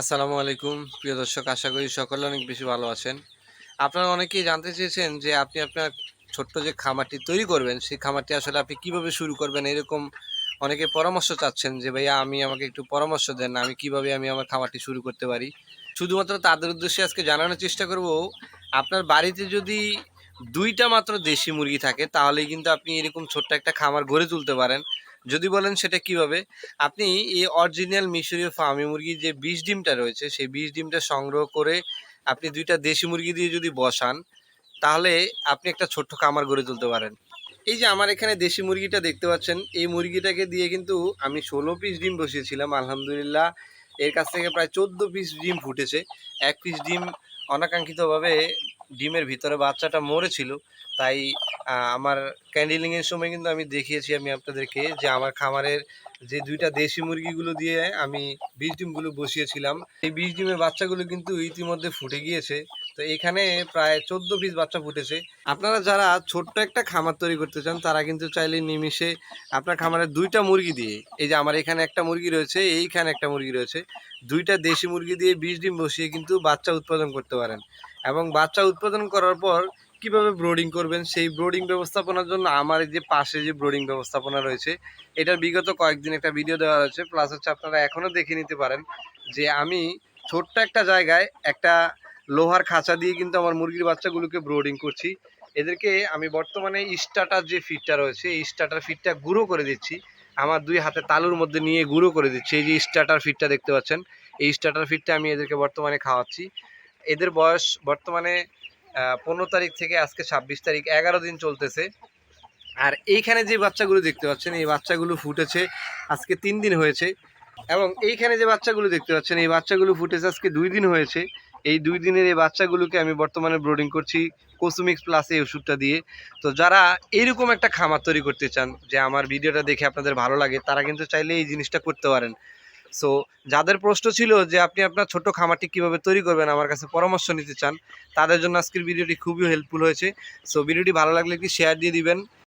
আসসালামু আলাইকুম। প্রিয় দর্শক, আশা করি সকলে অনেক বেশি ভালো আছেন। আপনারা অনেকেই জানতে চেয়েছেন যে আপনি আপনার ছোট্ট যে খামারটি তৈরি করবেন, সেই খামারটি আসলে আপনি কীভাবে শুরু করবেন? এরকম অনেকে পরামর্শ চাচ্ছেন যে, ভাইয়া, আমি আমাকে একটু পরামর্শ দেন আমি কীভাবে আমি আমার খামারটি শুরু করতে পারি? শুধুমাত্র তাদের উদ্দেশ্যে আজকে জানানোর চেষ্টা করব, আপনার বাড়িতে যদি দুইটা মাত্র দেশি মুরগি থাকে, তাহলেই কিন্তু আপনি এরকম ছোট্ট একটা খামার গড়ে তুলতে পারেন। যদি বলেন সেটা কীভাবে? আপনি এই অরিজিনাল মিশরীয় ফার্মি মুরগির যে বিষ ডিমটা রয়েছে, সেই বিষ ডিমটা সংগ্রহ করে আপনি দুইটা দেশি মুরগি দিয়ে যদি বসান, তাহলে আপনি একটা ছোট্ট খামার গড়ে তুলতে পারেন। এই যে আমার এখানে দেশি মুরগিটা দেখতে পাচ্ছেন, এই মুরগিটাকে দিয়ে কিন্তু আমি ষোলো পিস ডিম বসিয়েছিলাম, আলহামদুলিল্লাহ। এর কাছ থেকে প্রায় চোদ্দ পিস ডিম ফুটেছে। এক পিস ডিম অনাকাঙ্ক্ষিতভাবে ডিমের ভিতরে বাচ্চাটা মরেছিল, তাই আমার ক্যান্ডেলিংয়ের সময় কিন্তু আমি দেখিয়েছি, আমি আপনাদেরকে যে আমার খামারের যে দুইটা দেশি মুরগিগুলো দিয়ে আমি বীজ ডিমগুলো বসিয়েছিলাম, এই বীজ ডিমের বাচ্চাগুলো কিন্তু ইতিমধ্যে ফুটে গিয়েছে। তো এখানে প্রায় চোদ্দ পিস বাচ্চা ফুটেছে। আপনারা যারা ছোট্ট একটা খামার তৈরি করতে চান, তারা কিন্তু চাইলে নিমিশে আপনার খামারে দুইটা মুরগি দিয়ে, এই যে আমার এখানে একটা মুরগি রয়েছে, এইখানে একটা মুরগি রয়েছে, দুইটা দেশি মুরগি দিয়ে বীজ ডিম বসিয়ে কিন্তু বাচ্চা উৎপাদন করতে পারেন। এবং বাচ্চা উৎপাদন করার পর কীভাবে ব্রোডিং করবেন, সেই ব্রোডিং ব্যবস্থাপনার জন্য আমার এই যে পাশে যে ব্রোডিং ব্যবস্থাপনা রয়েছে, এটার বিগত কয়েকদিন একটা ভিডিও দেওয়া রয়েছে প্লাস হচ্ছে আপনারা এখনও দেখে নিতে পারেন যে আমি ছোট্ট একটা জায়গায় একটা লোহার খাঁচা দিয়ে কিন্তু আমার মুরগির বাচ্চাগুলোকে ব্রোডিং করছি। এদেরকে আমি বর্তমানে স্টার্টার যে ফিটটা রয়েছে, এই স্টার্টার ফিটটা গুঁড়ো করে দিচ্ছি। আমার দুই হাতে তালুর মধ্যে নিয়ে গুঁড়ো করে দিচ্ছি। এই যে স্টার্টার ফিটটা দেখতে পাচ্ছেন, এই স্টার্টার ফিটটা আমি এদেরকে বর্তমানে খাওয়াচ্ছি। এদের বয়স বর্তমানে পনেরো তারিখ থেকে আজকে ছাব্বিশ তারিখ, এগারো দিন চলতেছে। আর এইখানে যে বাচ্চাগুলো দেখতে পাচ্ছেন, এই বাচ্চাগুলো ফুটেছে আজকে তিন দিন হয়েছে। এবং এইখানে যে বাচ্চাগুলো দেখতে পাচ্ছেন, এই বাচ্চাগুলো ফুটেছে আজকে দুই দিন হয়েছে। এই দুই দিনের এই বাচ্চাগুলোকে আমি বর্তমানে ব্রোডিং করছি কোসুমিক্স প্লাস এই ওষুধটা দিয়ে। তো যারা এইরকম একটা খামার তৈরি করতে চান, যে আমার ভিডিওটা দেখে আপনাদের ভালো লাগে, তারা কিন্তু চাইলে এই জিনিসটা করতে পারেন। সো যাদের প্রশ্ন ছিল যে আপনি আপনার ছোট খামারটি কীভাবে তৈরি করবেন, আমার কাছে পরামর্শ নিতে চান, তাদের জন্য আজকের ভিডিওটি খুবই হেল্পফুল হয়েছে। সো ভিডিওটি ভালো লাগলে একটি শেয়ার দিয়ে দিবেন।